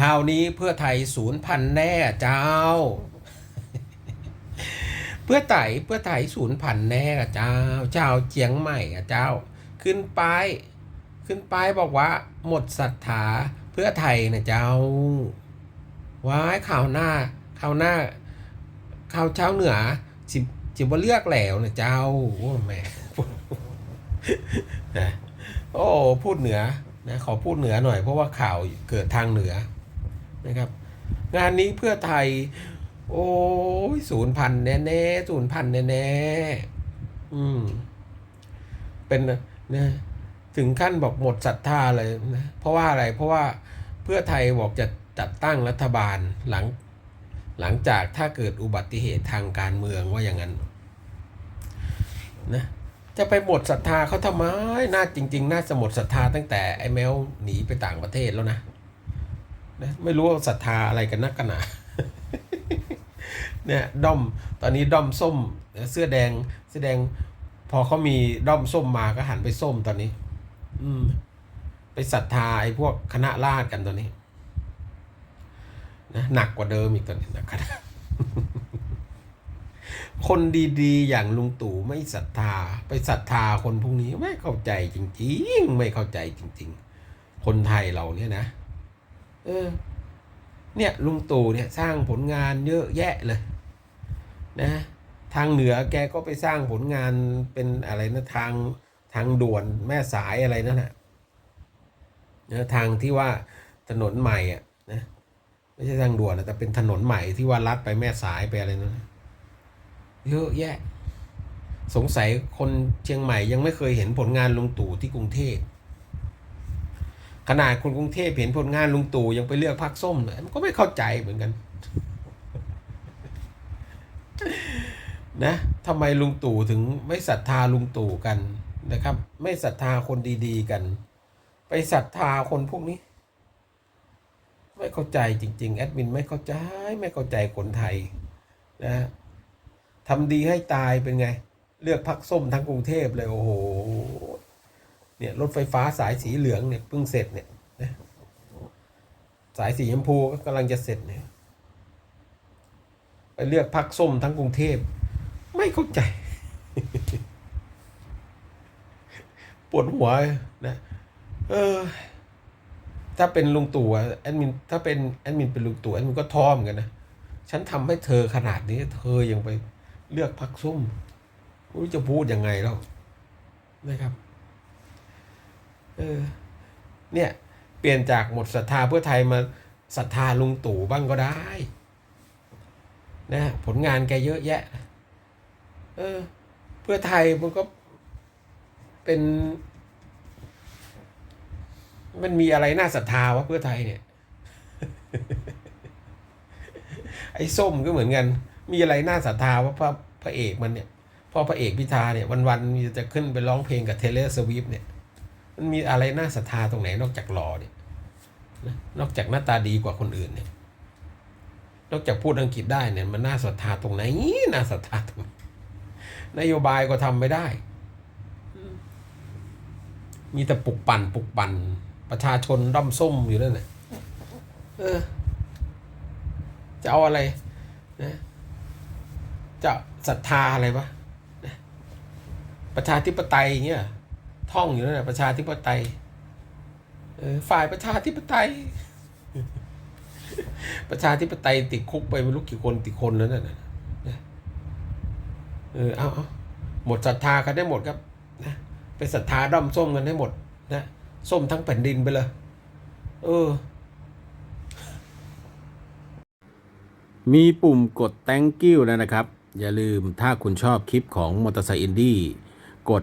คราวนี้เพื่อไทยศูนย์พันแน่เจ้า เพื่อไทยเพื่อไทยศูนย์พันแน่เจ้า เจ้าเจียงใหม่เจ้า ขึ้นป้ายขึ้นป้ายบอกว่า หมดศรัทธาเพื่อไทยนะเจ้าว้ายข่าวหน้าข่าวหน้าข่าวเช้าเหนือจิบจิบว่าเลือกแล้วนะเจ้าโอ้แม่นะโอ้พูดเหนือนะขอพูดเหนือหน่อยเพราะว่าข่าวเกิดทางเหนือ นะครับ งานนี้เพื่อไทย โอ้ยศูนย์พันแน่แน่ศูนย์พันแน่แน่ๆอืม เป็นนะถึงขั้นบอกหมดศรัทธาเลยนะเพราะว่าอะไร เพราะว่าเพื่อไทยบอกจะจัดตั้งรัฐบาลหลัง หลังจากถ้าเกิดอุบัติเหตุทางการเมืองว่าอย่างนั้นนะจะไปหมดศรัทธาเขาทำไมน่าจริง ๆ น่าจะหมดศรัทธาตั้งแต่ไอ้แมวหนีไปต่างประเทศแล้วนะ นะไม่รู้ว่าศรัทธาอะไรกันนักกันหนาเนี่ยด้อมตอนนี้ด้อมส้มเสื้อแดงเสื้อแดง พอเขามีด้อมส้มมาก็หันไปส้มตอนนี้ อืม ไปศรัทธาไอ้พวกคณะราษฎรกันตอนนี้นะหนักกว่าเดิมอีกตอนนี้นะครับคนดีๆ อย่างลุงตู่ไม่ศรัทธา ไปศรัทธาคนพวกนี้ไม่เข้าใจจริง ๆ ไม่เข้าใจจริง ๆ คนไทยเราเนี่ยนะ เออ เนี่ยลุงตู่เนี่ยสร้างผลงานเยอะแยะเลย นะ ทางเหนือแกก็ไปสร้างผลงานเป็นอะไรนะทางทางด่วนแม่สายอะไรนั่นแหละนะทางที่ว่าถนนใหม่อะนะไม่ใช่ทางด่วนนะแต่เป็นถนนใหม่ที่ว่าลัดไปแม่สายไปอะไรนั่นเยอะแยะ สงสัยคนเชียงใหม่ยังไม่เคยเห็นผลงานลุงตู่ที่กรุงเทพ ขนาดคนกรุงเทพเห็นผลงานลุงตู่ยังไปเลือกพรรคส้มเลยมันก็ไม่เข้าใจเหมือนกัน นะทำไมลุงตู่ถึงไม่ศรัทธาลุงตู่กันนะครับ ไม่ศรัทธาคนดีๆกัน ไปศรัทธาคนพวกนี้ ไม่เข้าใจจริง ๆ แอดมินไม่เข้าใจไม่เข้าใจคนไทยนะทำดีให้ตายเป็นไง เลือกพักส้มทั้งกรุงเทพเลยโอ้โห เนี่ยรถไฟฟ้าสายสีเหลืองเนี่ยเพิ่งเสร็จเนี่ยนะสายสีชมพูก็กำลังจะเสร็จเนี่ยไปเลือกพักส้มทั้งกรุงเทพ ไม่เข้าใจ ปวดหัวนะเออถ้าเป็นลุงตู่แอดมินถ้าเป็นแอดมินเป็นลุงตู่แอดมินก็ท้อมกันนะฉันทำให้เธอขนาดนี้ เธอยังไปเลือกพักส้มไม่รู้จะพูดยังไงแล้วนะครับ เออ เนี่ย เปลี่ยนจากหมดศรัทธาเพื่อไทยมาศรัทธาลุงตู่บ้างก็ได้ นะผลงานแกเยอะแยะ เออ เพื่อไทยมันก็เป็น มันมีอะไรน่าศรัทธาวะเพื่อไทยเนี่ย ไอ้ส้มก็เหมือนกัน มีอะไรน่าศรัทธาวะพระพระเอกมันเนี่ยพ่อพระเอกพิธาเนี่ยวันๆมีจะขึ้นไปร้องเพลงกับเทเลสวิฟเนี่ย มันมีอะไรน่าศรัทธาตรงไหนนอกจากหล่อเนี่ยนะนอกจากหน้าตาดีกว่าคนอื่นเนี่ย นอกจากพูดอังกฤษได้เนี่ยมันน่าศรัทธาตรงไหนน่าศรัทธาตรงนโยบายก็ทำไม่ได้ มีแต่ปุกปั่นปุกปั่นประชาชนด้อมส้มอยู่นั่นแหละเออ จะเอาอะไรนะจะศรัทธาอะไรวะประชาธิปไตยเงี้ย ท่องอยู่นั่นแหละประชาธิปไตยเออฝ่ายประชาธิปไตย ประชาธิปไตยติดคุกไปไม่รู้กี่คนติดคนแล้วนั่นน่ะเออเอาเอาหมดศรัทธากันได้หมดครับนะไปศรัทธาด้อมส้มกันให้หมดนะส้มทั้งแผ่นดินไปเลยเออ มีปุ่มกด thank you แล้วนะครับ อย่าลืมถ้าคุณชอบคลิปของมอเตอร์ไซค์อินดี้กด